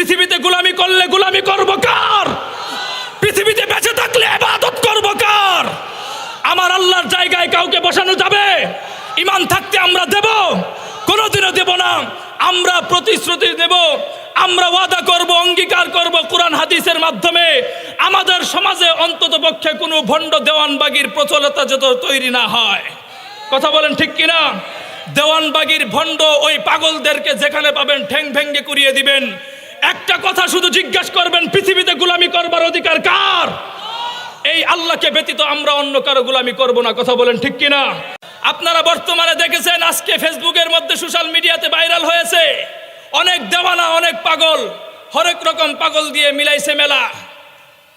পৃথিবীতে গোলামি করলে গোলামি করব কার? পৃথিবীতে বেঁচে থাকলে এবাদত করব কার? আমার আল্লাহর জায়গায় কাউকে বসানো যাবে? ইমান থাকতে আমরা দেব? কোনোদিনও দেব না। আমরা প্রতিশ্রুতি দেব। আমরা ওয়াদা করব, অঙ্গীকার করব কোরআন, হাদিসের মাধ্যমে। আমাদের সমাজে অন্তত পক্ষে কোনো ভণ্ড দেওয়ানবাগির প্রচলতা যত তৈরি না হয়। কথা বলেন ঠিক কিনা? দেওয়ানবাগির ভণ্ড ওই পাগলদেরকে যেখানে পাবেন, ঠ্যাং ভেঙ্গে কুড়িয়ে দিবেন। একটা কথা শুধু জিজ্ঞাসা করবেন, পৃথিবীতে গুলামি করবার অধিকার কার? এই আল্লাহকে ব্যতীত আমরা অন্য কারও গুলামি করব না, কথা বলেন ঠিক কিনা? আপনারা বর্তমানে দেখেছেন, আজকে ফেসবুকের মধ্যে সোশ্যাল মিডিয়াতে ভাইরাল হয়েছে। অনেক দেওয়ানা, অনেক পাগল, হরেক রকম পাগল দিয়ে মিলাইছে মেলা।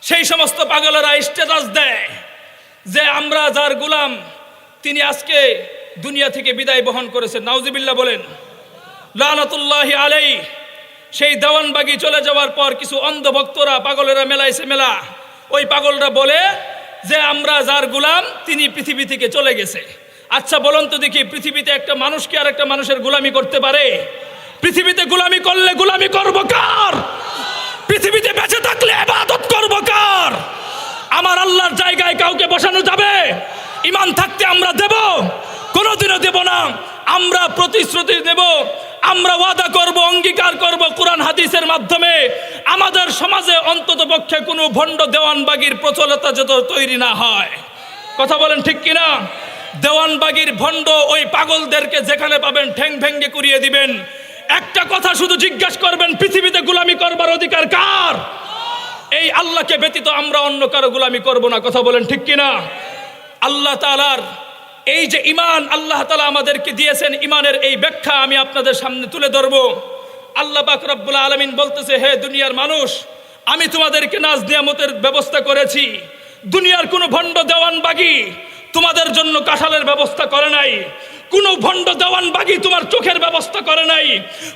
সেই সমস্ত পাগলেরা স্ট্যাটাস দেয় যে আমরা যার গুলাম, তিনি আজকে দুনিয়া থেকে বিদায় বহন করেছেন। নাউজিবিল্লাহ বলেন, লানতুল্লাহ আলাই সেই দেওয়ানবাগি চলে যাওয়ার পর কিছু অন্ধ ভক্তরা পাগলেরা মেলাইছে মেলা। ওই পাগলরা বলে যে আমরা যার গুলাম, তিনি পৃথিবী থেকে চলে গেছে। আচ্ছা বলুন তো দেখি, পৃথিবীতে একটা মানুষ কি আর একটা মানুষের গোলামি করতে পারে? পৃথিবীতে গুলামি করলে গোলামি করব কার? পৃথিবীতে বেঁচে থাকলে ইবাদত করব কার? আমার আল্লাহর জায়গায় কাউকে বসানো যাবে? ইমান থাকতে আমরা দেব? কোনোদিনও দেব না। আমরা প্রতিশ্রুতি দেব। আমরা ওয়াদা করব মাধ্যমে আমাদের সমাজে অন্তত পক্ষে কোনো ভণ্ড দেওয়ানবাগির প্রচলতা যত তৈরি না হয়। কথা বলেন ঠিক কিনা? দেওয়ানবাগির ভণ্ড ওই পাগলদেরকে যেখানে পাবেন ঠ্যাং ভেঙ্গে কুড়িয়ে দিবেন। একটা কথা শুধু জিজ্ঞাসা করবেন, পৃথিবীতে গুলামি করবার অধিকার কার? এই আল্লাহকে ব্যতীত আমরা অন্য কারও গুলামি করব না, কথা বলেন ঠিক কিনা? আল্লাহ তালার এই যে ইমান আল্লাহ তালা আমাদেরকে দিয়েছেন ইমানের এই ব্যাখ্যা আমি আপনাদের সামনে তুলে ধরব। আল্লাহ বাকরাবুল আলমিন বলতেছে, হে দুনিয়ার মানুষ, আমি তোমাদেরকে নাজ নিয়ামতের ব্যবস্থা করেছি। দুনিয়ার কোনো ভণ্ড দেওয়ান বাগি তোমাদের জন্য কাঁঠালের ব্যবস্থা করে নাই। কোনো ভণ্ড দেওয়ান বাগি তোমার চোখের ব্যবস্থা করে নাই।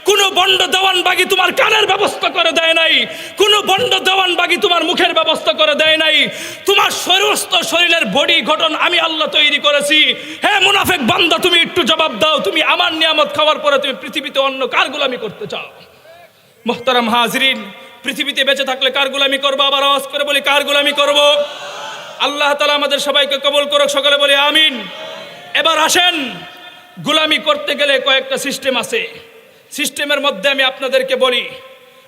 কোনো বন্ড দেওয়ান বাগি তোমার কানের ব্যবস্থা করে দেয় নাই। কোনো বন্ড দেওয়ান বাগি তোমার মুখের ব্যবস্থা করে দেয় নাই। তোমার সমস্ত শরীরের বডি গঠন আমি আল্লাহ তৈরি করেছি। হে মুনাফেক বান্দা, তুমি একটু জবাব দাও। তুমি আমার নিয়ামত খাওয়ার পরে তুমি পৃথিবীতে অন্য কার গোলামি করতে চাও? মোহতারাম হাজরিন, পৃথিবীতে বেঁচে থাকলে কার গোলামি করব? আবার আওয়াজ করে বলি, কার গোলামি করব? আল্লাহ তালা আমাদের সবাইকে কবল করুক, সকালে বলি, আমিন। এবার আসেন। গোলামি করতে গেলে কয়েকটা সিস্টেম আছে। সিস্টেমের মধ্যে আমি আপনাদেরকে বলি,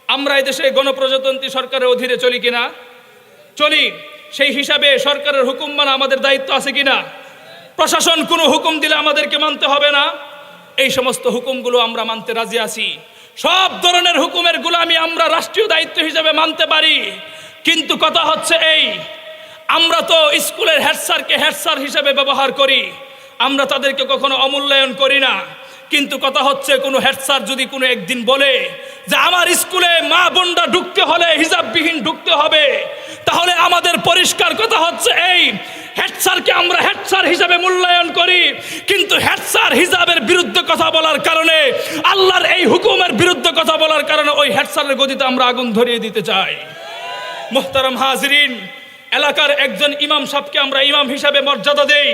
আমরা এদেশে গণপ্রজাতন্ত্রী সরকারের অধীনে চলি কিনা? চলি। সেই হিসাবে সরকারের হুকুম মানা আমাদের দায়িত্ব আছে কিনা? প্রশাসন কোনো হুকুম দিলে আমাদেরকে মানতে হবে না। এই সমস্ত হুকুমগুলো আমরা মানতে রাজি আছি। সব ধরনের হুকুমের গুলামি আমরা রাষ্ট্রীয় দায়িত্ব হিসেবে মানতে পারি। কিন্তু কথা হচ্ছে এই, আমরা তো স্কুলের হেড স্যারকে হেড স্যার হিসেবে ব্যবহার করি। আমরা তাদেরকে কখনো অমূল্যায়ন করি না। কিন্তু কথা হচ্ছে, কোনো হেড স্যার যদি কোনো একদিন বলে যে আমার স্কুলে মা বোনরা ঢুকতে হলে হিজাববিহীন ঢুকতে হবে, তাহলে আমাদের পরিষ্কার কথা হচ্ছে এই, হেড স্যারকে আমরা হেড স্যার হিসাবে মূল্যায়ন করি, কিন্তু হেড স্যার হিজাবের বিরুদ্ধে কথা বলার কারণে, আল্লাহর এই হুকুমের বিরুদ্ধে কথা বলার কারণে ওই হেড স্যারের গতিতে আমরা আগুন ধরিয়ে দিতে চাই। মোহতারাম হাজরিন, এলাকার একজন ইমাম সাহেবকে আমরা ইমাম হিসাবে মর্যাদা দেই।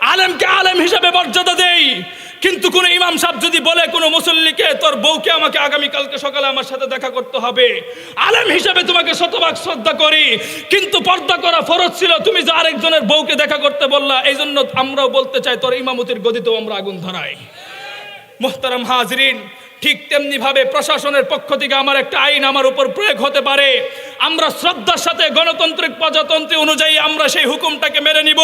আলেমকে আলেম হিসাবে মর্যাদা দেই। কিন্তু কোন ইমাম সাহেব যদি বলে কোন মুসল্লিকে, তোর বউকে আমাকে আগামীকালকে সকালে আমার সাথে দেখা করতে হবে। আলেম হিসাবে তোমাকে শতভাগ শ্রদ্ধা করি। কিন্তু পর্দা করা ফরজ ছিল, তুমি যে আরেকজনের বউকে দেখা করতে বললা, এই জন্য আমরাও বলতে চাই, তোর ইমামতির গদিতেও আমরা আগুন ধরাই। মোহতারাম হাজরিন ঠিক তেমনিভাবে প্রশাসনের পক্ষ থেকে আমার একটা আইন আমার উপর প্রয়োগ হতে পারে। আমরা শ্রদ্ধার সাথে গণতান্ত্রিক প্রজাতন্ত্রী অনুযায়ী আমরা সেই হুকুমটাকে মেনে নিব।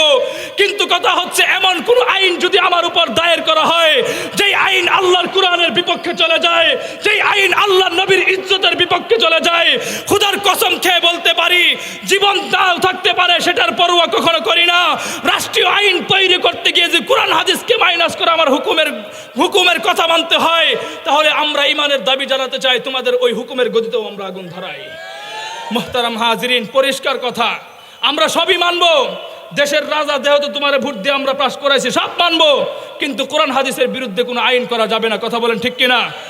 কিন্তু কথা হচ্ছে এমন কোন আইন যদি আমার উপর দায়ের করা হয়, যেই আইন আল্লাহর কোরআনের বিপক্ষে চলে যায়, যেই আইন আল্লাহর নবীর ইজ্জতের বিপক্ষে চলে যায়, খুদার কসম খেয়ে পারি, জীবন নাও থাকতে পারে, সেটার পরোয়া কখনো করি না। রাষ্ট্রীয় আইন তৈরি করতে গিয়ে যে কোরআন হাদিসকে মাইনাস করে আমার হুকুমের হুকুমের কথা মানতে হয়, তাহলে আমরা ইমানের দাবি জানাতে চাই, তোমাদের ওই হুকুমের গতিতেও আমরা আগুন ধরাই। মোহতারাম হাজরিন, পরিষ্কার কথা। আমরা সবই মানবো। দেশের রাজা যেহেতু তোমার ভোট দিয়ে আমরা পাশ করাইছি, সব মানবো। কিন্তু কোরআন হাদিসের বিরুদ্ধে কোনো আইন করা যাবে না, কথা বলেন ঠিক কিনা?